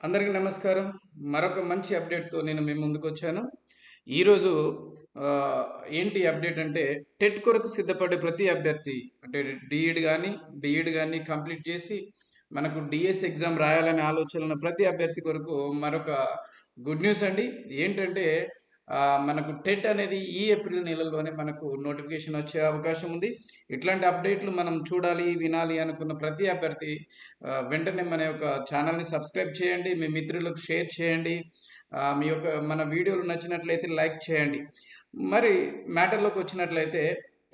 అందరికీ నమస్కారం. మరొక మంచి అప్డేట్తో నేను మీ ముందుకు వచ్చాను ఈరోజు ఏంటి అప్డేట్ అంటే టెట్ కొరకు సిద్ధపడే ప్రతి అభ్యర్థి అంటే డిఈడ్ కానీ డిఈడ్ కానీ కంప్లీట్ చేసి మనకు డిఎస్ ఎగ్జామ్ రాయాలనే ఆలోచన ప్రతి అభ్యర్థి కొరకు మరొక గుడ్ న్యూస్ అండి. ఏంటంటే మనకు టెట్ అనేది ఈ ఏప్రిల్ నెలలోనే మనకు నోటిఫికేషన్ వచ్చే అవకాశం ఉంది. ఇట్లాంటి అప్డేట్లు మనం చూడాలి వినాలి అనుకున్న ప్రతి అభ్యర్థి వెంటనే మన యొక్క ఛానల్ని సబ్స్క్రైబ్ చేయండి మీ మిత్రులకు షేర్ చేయండి మీ యొక్క మన వీడియోలు నచ్చినట్లయితే లైక్ చేయండి. మరి మ్యాటర్లోకి వచ్చినట్లయితే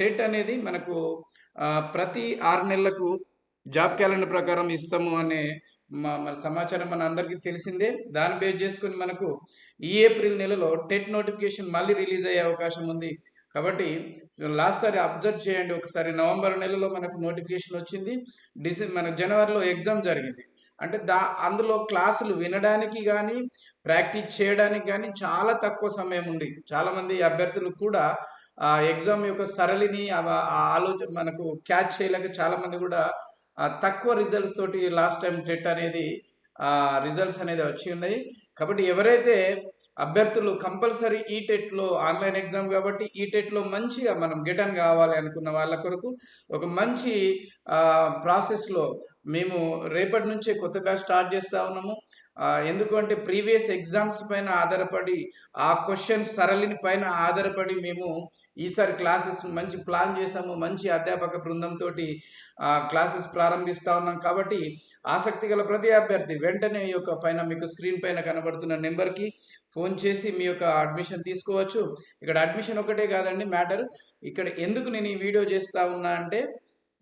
టెట్ అనేది మనకు ప్రతి ఆరు నెలలకు జాబ్ క్యాలెండర్ ప్రకారం ఇస్తాము అనే మన సమాచారం మన అందరికీ తెలిసిందే. దాన్ని బేస్ చేసుకుని మనకు ఈ ఏప్రిల్ నెలలో టెట్ నోటిఫికేషన్ మళ్ళీ రిలీజ్ అయ్యే అవకాశం ఉంది. కాబట్టి లాస్ట్ సారి అబ్జర్వ్ చేయండి. ఒకసారి నవంబర్ నెలలో మనకు నోటిఫికేషన్ వచ్చింది. డిసె మన జనవరిలో ఎగ్జామ్ జరిగింది. అంటే దా అందులో క్లాసులు వినడానికి కానీ ప్రాక్టీస్ చేయడానికి కానీ చాలా తక్కువ సమయం ఉంది. చాలామంది అభ్యర్థులు కూడా ఆ ఎగ్జామ్ యొక్క సరళిని ఆ ఆలోచన మనకు క్యాచ్ చేయలేక చాలామంది కూడా తక్కువ రిజల్ట్స్ తోటి లాస్ట్ టైం టెట్ అనేది రిజల్ట్స్ అనేది వచ్చి ఉన్నాయి. కాబట్టి ఎవరైతే అభ్యర్థులు కంపల్సరీ ఈ టెట్లో ఆన్లైన్ ఎగ్జామ్ కాబట్టి ఈ టెట్లో మంచిగా మనం గిటన్ కావాలి అనుకున్న వాళ్ళ కొరకు ఒక మంచి ప్రాసెస్లో మేము రేపటి నుంచే కొత్త బ్యాచ్ స్టార్ట్ చేస్తూ ఉన్నాము. ఎందుకంటే ప్రీవియస్ ఎగ్జామ్స్ పైన ఆధారపడి ఆ క్వశ్చన్ సరళిని పైన ఆధారపడి మేము ఈసారి క్లాసెస్ మంచి ప్లాన్ చేసాము మంచి అధ్యాపక బృందంతో క్లాసెస్ ప్రారంభిస్తూ ఉన్నాం కాబట్టి ఆసక్తి గల ప్రతి అభ్యర్థి వెంటనే ఈ యొక్క పైన మీకు స్క్రీన్ పైన కనబడుతున్న నెంబర్కి ఫోన్ చేసి మీ యొక్క అడ్మిషన్ తీసుకోవచ్చు. ఇక్కడ అడ్మిషన్ ఒకటే కాదండి మ్యాటర్. ఇక్కడ ఎందుకు నేను ఈ వీడియో చేస్తా ఉన్నా అంటే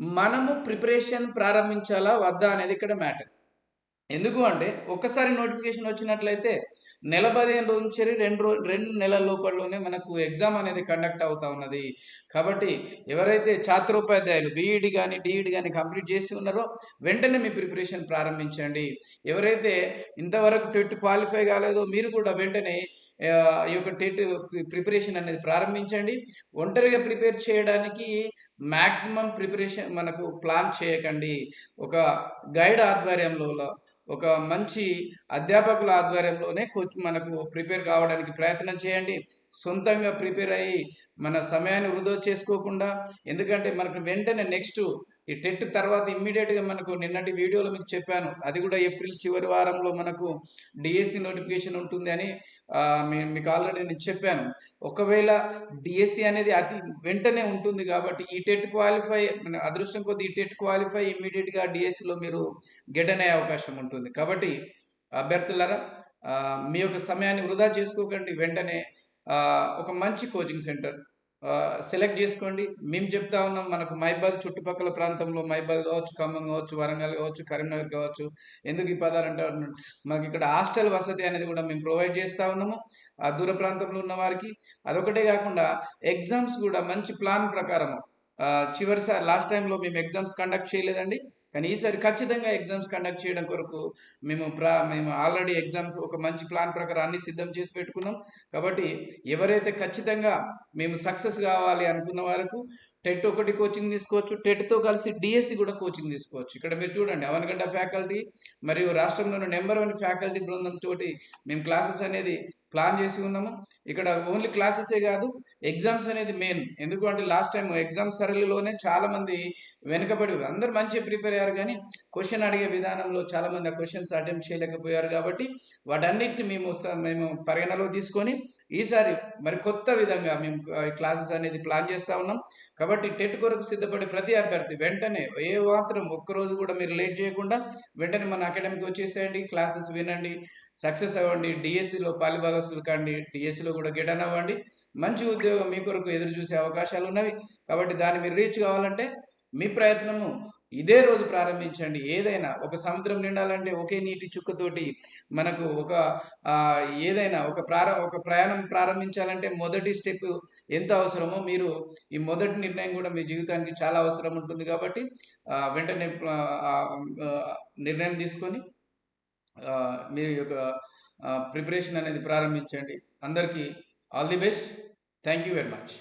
మనము ప్రిపరేషన్ ప్రారంభించాలా వద్దా అనేది ఇక్కడ మ్యాటర్. ఎందుకు అంటే ఒక్కసారి నోటిఫికేషన్ వచ్చినట్లయితే నెల పదిహేను రోజుల నుంచి రెండు రో రెండు నెలల లోపలలోనే మనకు ఎగ్జామ్ అనేది కండక్ట్ అవుతా ఉన్నది. కాబట్టి ఎవరైతే ఛాత్రోపాధ్యాయులు బీఈడి కానీ డిఈడి కానీ కంప్లీట్ చేసి ఉన్నారో వెంటనే మీ ప్రిపరేషన్ ప్రారంభించండి. ఎవరైతే ఇంతవరకు టెట్ క్వాలిఫై కాలేదో మీరు కూడా వెంటనే ఈ యొక్క టెట్ ప్రిపరేషన్ అనేది ప్రారంభించండి. ఒంటరిగా ప్రిపేర్ చేయడానికి మ్యాక్సిమం ప్రిపరేషన్ మనకు ప్లాన్ చేయకండి. ఒక గైడ్ ఆధ్వర్యంలో ఒక మంచి అధ్యాపకుల ఆధ్వర్యంలోనే కోచ్ మనకు ప్రిపేర్ కావడానికి ప్రయత్నం చేయండి. సొంతంగా ప్రిపేర్ అయ్యి మన సమయాన్ని వృధా చేసుకోకుండా ఎందుకంటే మనకు వెంటనే నెక్స్ట్ ఈ టెట్ తర్వాత ఇమ్మీడియట్గా మనకు నిన్నటి వీడియోలో మీకు చెప్పాను. అది కూడా ఏప్రిల్ చివరి వారంలో మనకు డిఎస్సి నోటిఫికేషన్ ఉంటుంది అని మీకు ఆల్రెడీ నేను చెప్పాను. ఒకవేళ డిఎస్సి అనేది అతి వెంటనే ఉంటుంది కాబట్టి ఈ టెట్ క్వాలిఫై మన అదృష్టం కొద్ది ఈ టెట్ క్వాలిఫై ఇమ్మీడియట్గా డిఎస్సిలో మీరు గెట్ అనే అవకాశం ఉంటుంది. కాబట్టి అభ్యర్థులారా మీ యొక్క సమయాన్ని వృధా చేసుకోకండి. వెంటనే ఒక మంచి కోచింగ్ సెంటర్ సెలెక్ట్ చేసుకోండి. మేము చెప్తా ఉన్నాం మనకు మైబాద్ చుట్టుపక్కల ప్రాంతంలో మైబాద్ కావచ్చు ఖమ్మం కావచ్చు వరంగల్ కావచ్చు కరీంనగర్ కావచ్చు ఎందుకు ఈ పదాలు అంటారు? మనకి ఇక్కడ హాస్టల్ వసతి అనేది కూడా మేము ప్రొవైడ్ చేస్తూ ఉన్నాము ఆ దూర ప్రాంతంలో ఉన్న వారికి. అదొకటే కాకుండా ఎగ్జామ్స్ కూడా మంచి ప్లాన్ ప్రకారము. చివరిసారి లాస్ట్ టైంలో మేము ఎగ్జామ్స్ కండక్ట్ చేయలేదండి. కానీ ఈసారి ఖచ్చితంగా ఎగ్జామ్స్ కండక్ట్ చేయడం కొరకు మేము ప్రా మేము ఆల్రెడీ ఎగ్జామ్స్ ఒక మంచి ప్లాన్ ప్రకారం అన్ని సిద్ధం చేసి పెట్టుకున్నాం. కాబట్టి ఎవరైతే ఖచ్చితంగా మేము సక్సెస్ కావాలి అనుకున్న వరకు టెట్ ఒకటి కోచింగ్ తీసుకోవచ్చు. టెట్తో కలిసి డిఎస్సి కూడా కోచింగ్ తీసుకోవచ్చు. ఇక్కడ మీరు చూడండి అవనగడ్డ ఫ్యాకల్టీ మరియు రాష్ట్రంలోని నెంబర్ వన్ ఫ్యాకల్టీ బృందంతో మేము క్లాసెస్ అనేది ప్లాన్ చేసి ఉన్నాము. ఇక్కడ ఓన్లీ క్లాసెసే కాదు ఎగ్జామ్స్ అనేది మెయిన్. ఎందుకంటే లాస్ట్ టైం ఎగ్జామ్ సరళిలోనే చాలామంది వెనుకబడి అందరు మంచిగా ప్రిపేర్ అయ్యారు కానీ క్వశ్చన్ అడిగే విధానంలో చాలామంది ఆ క్వశ్చన్స్ అటెంప్ట్ చేయలేకపోయారు కాబట్టి వాటన్నిటిని మేము మేము పరిగణలో తీసుకొని ఈసారి మరి కొత్త విధంగా మేము క్లాసెస్ అనేది ప్లాన్ చేస్తూ ఉన్నాం. కాబట్టి టెట్ కొరకు సిద్ధపడే ప్రతి అభ్యర్థి వెంటనే ఏ మాత్రం ఒక్కరోజు కూడా మీరు లేట్ చేయకుండా వెంటనే మన అకాడమీకి వచ్చేసేయండి క్లాసెస్ వినండి సక్సెస్ అవ్వండి డిఎస్సిలో పాలిభాగస్తులు కానీ డిఎస్సిలో కూడా గెటన్ అవ్వండి. మంచి ఉద్యోగం మీ కొరకు ఎదురు చూసే అవకాశాలు ఉన్నవి. కాబట్టి దాన్ని మీరు రీచ్ కావాలంటే మీ ప్రయత్నము ఇదే రోజు ప్రారంభించండి. ఏదైనా ఒక సముద్రం నిండాలంటే ఒకే నీటి చుక్కతోటి మనకు ఒక ఏదైనా ఒక ప్రార ఒక ప్రయాణం ప్రారంభించాలంటే మొదటి స్టెప్ ఎంత అవసరమో మీరు ఈ మొదటి నిర్ణయం కూడా మీ జీవితానికి చాలా అవసరం ఉంటుంది కాబట్టి వెంటనే నిర్ణయం తీసుకొని మీ మీరు యొక్క ప్రిపరేషన్ అనేది ప్రారంభించండి. అందరికీ all the best thank you very much